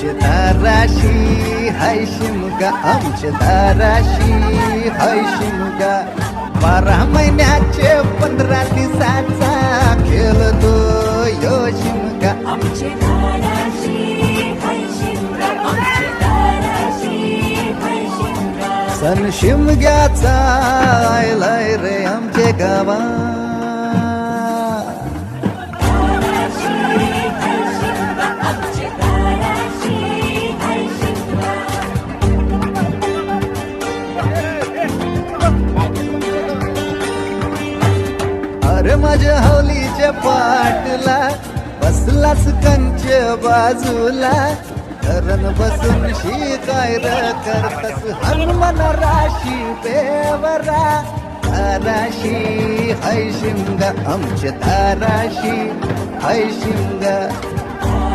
आमच्या दाराशी हाय शिमगा आमच्या दाराशी हाय शिमगा बारा महिन्याचे पंधरा दिवसाचा खेळतो यो शिमगा सन शिमग्याचा आयलाय रे आमचे गावा अरे माझ्या हवलीच्या पाटला बसलाच कंच बाजूला. धरण बसून शिकाय र करतस हनुमान राशी देवरा धाराशी हय शिंग आमच्या धाराशी. हय शिमगा